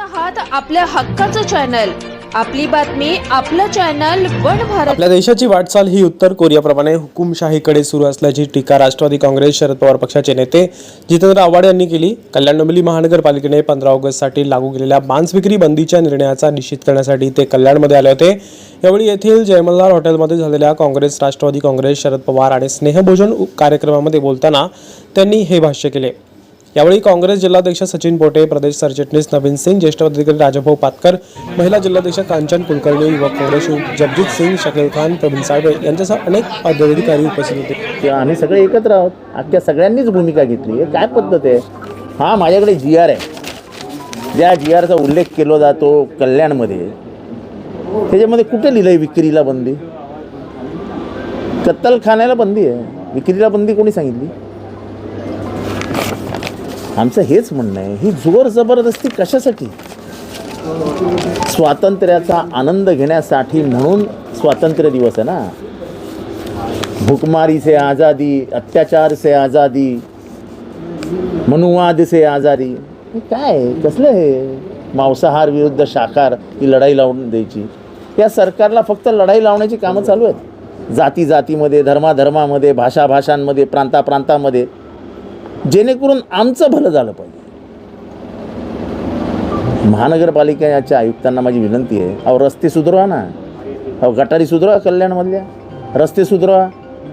आहात आपल्या हक्काचं चॅनल. आपली बातमी आपलं चॅनल वन भारत. आपल्या देशाची वाटचाल ही उत्तर कोरियाप्रमाणे हुकुमशाहीकडे सुरू असल्याची टीका राष्ट्रवादी काँग्रेस शरद पवार पक्षाचे नेते जितेंद्र आव्हाड यांनी केली. कल्याण डोंबिवली महानगरपालिकेने पंधरा ऑगस्टसाठी लागू केलेल्या मांस विक्री बंदीच्या निर्णयाचा निश्चित करण्यासाठी ते कल्याणमध्ये आले होते. यावेळी येथील जयमल्हार हॉटेलमध्ये झालेल्या काँग्रेस राष्ट्रवादी काँग्रेस शरद पवार आणि स्नेहभोजन कार्यक्रमामध्ये बोलताना त्यांनी हे भाष्य केले. यावेळी काँग्रेस जिल्हाध्यक्ष सचिन पोटे प्रदेश सरचिटणीस नवीन सिंग ज्येष्ठ पदाधिकारी राजाभाऊ पातकर महिला जिल्हाध्यक्ष कांचन कुलकर्णी युवक काँग्रेस जगजित सिंग शकील खान प्रवीण साळवे यांच्यासह अनेक पदाधिकारी उपस्थित होते. किंवा आम्ही सगळे एकत्र आहोत. अख्ख्या सगळ्यांनीच भूमिका घेतली काय पद्धत आहे? हा माझ्याकडे जी आर आहे. ज्या जी आरचा उल्लेख केला जातो कल्याणमध्ये त्याच्यामध्ये कुठे लिहिलं आहे विक्रीला बंदी? कत्तलखान्याला बंदी आहे. विक्रीला बंदी कोणी सांगितली? आमचं हेच म्हणणं आहे. ही जोर जबरदस्ती कशासाठी? स्वातंत्र्याचा आनंद घेण्यासाठी म्हणून स्वातंत्र्य दिवस आहे ना. भुकमारी से आज़ादी अत्याचार से आज़ादी मनुवाद से आजादी काय आहे? कसलं हे? मांसाहार विरुद्ध शाकार ही लढाई लावून द्यायची. या सरकारला फक्त लढाई लावण्याची कामं चालू आहेत. जाती जातीमध्ये धर्माधर्मामध्ये भाषा भाषांमध्ये प्रांता प्रांतामध्ये जेणेकरून आमचं भलं झालं पाहिजे. महानगरपालिकेच्या आयुक्तांना माझी विनंती आहे अहो रस्ते सुधरवा ना. अहो गटारी सुधरवा कल्याणमधल्या. रस्ते सुधरवा.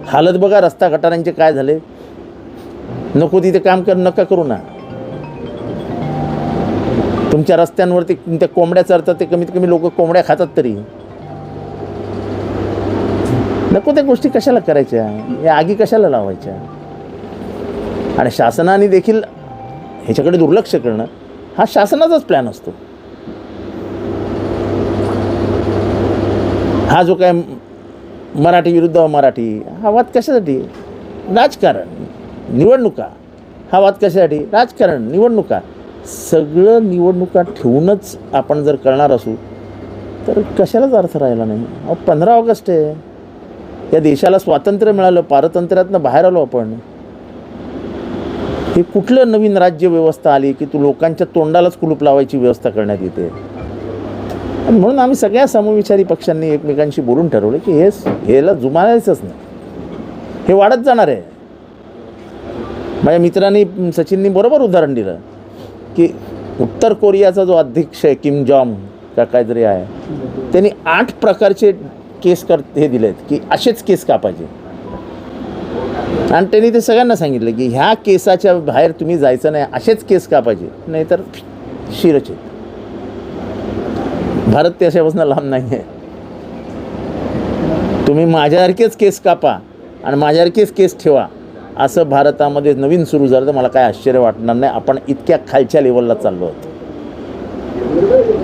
हालत बघा रस्ता गटारांचे काय झाले. नको तिथे काम कर नका करू ना. तुमच्या रस्त्यांवरती त्या कोंबड्या चरतात ते कमीत कमी लोक कोंबड्या खातात तरी. नको त्या गोष्टी कशाला करायच्या? या आगी कशाला लावायच्या? आणि शासनाने देखील ह्याच्याकडे दुर्लक्ष करणं हा शासनाचाच प्लॅन असतो. हा जो काय मराठी विरुद्ध मराठी हा वाद कशासाठी? राजकारण निवडणुका. हा वाद कशासाठी? राजकारण निवडणुका. सगळं निवडणुका ठेवूनच आपण जर करणार असू तर कशालाच अर्थ राहिला नाही. अहो पंधरा ऑगस्ट आहे. या देशाला स्वातंत्र्य मिळालं पारतंत्र्यातनं बाहेर आलो आपण. हे कुठलं नवीन राज्य व्यवस्था आली की तू लोकांच्या तोंडालाच कुलूप लावायची व्यवस्था करण्यात येते? आणि म्हणून आम्ही सगळ्या समविचारी पक्षांनी एकमेकांशी बोलून ठरवलं की हे ह्याला जुमानायचंच नाही. हे वाढत जाणार आहे. माझ्या मित्रांनी सचिननी बरोबर उदाहरण दिलं की उत्तर कोरियाचा जो अध्यक्ष आहे किम जॉम का काहीतरी आहे त्यांनी आठ प्रकारचे केस कर हे दिलेत की असेच केस कापायचे. आणि त्यांनी ते सगळ्यांना सांगितलं की ह्या केसाच्या बाहेर तुम्ही जायचं नाही असेच केस कापायचे नाहीतर शिरचित भारत ते अशापासून लांब नाही आहे. तुम्ही माझ्यासारखेच केस कापा आणि माझ्यासारखेच केस ठेवा. असं भारतामध्ये नवीन सुरू झालं तर मला काय आश्चर्य वाटणार नाही. आपण इतक्या खालच्या लेवलला चाललो आहोत.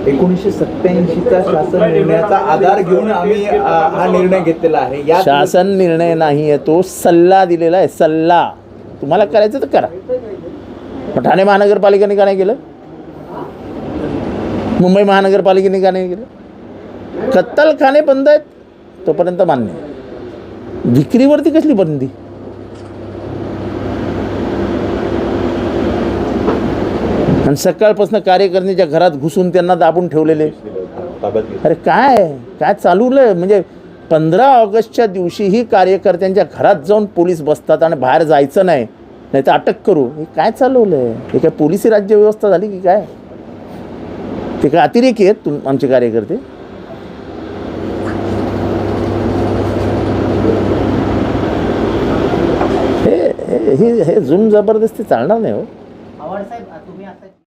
एकोणीसशे सत्त्याऐंशीचा शासन निर्णयाचा आधार घेऊन आम्ही हा निर्णय घेतलेला आहे. या शासन निर्णय नाही आहे तो सल्ला दिलेला आहे सल्ला. तुम्हाला करायचं तर करा. मग ठाणे महानगरपालिकेने का नाही केलं? मुंबई महानगरपालिकेने का नाही केलं? कत्तलखाने बंद आहेत तोपर्यंत मान्य विक्रीवरती कसली बंदी? आणि सकाळपासून कार्यकर्त्यांच्या घरात घुसून त्यांना दाबून ठेवलेले. अरे काय? काय चालवलं म्हणजे पंधरा ऑगस्टच्या दिवशीही कार्यकर्त्यांच्या घरात जाऊन पोलीस बसतात आणि बाहेर जायचं नाही. नाही तर अटक करू. हे काय चालवलं आहे हे काय पोलिसी राज्य व्यवस्था झाली की काय? ते काय अतिरेकी आहेत तुम आमचे कार्यकर्ते? हे हे- हे हे जुम जबरदस्ती चालणार नाही हो.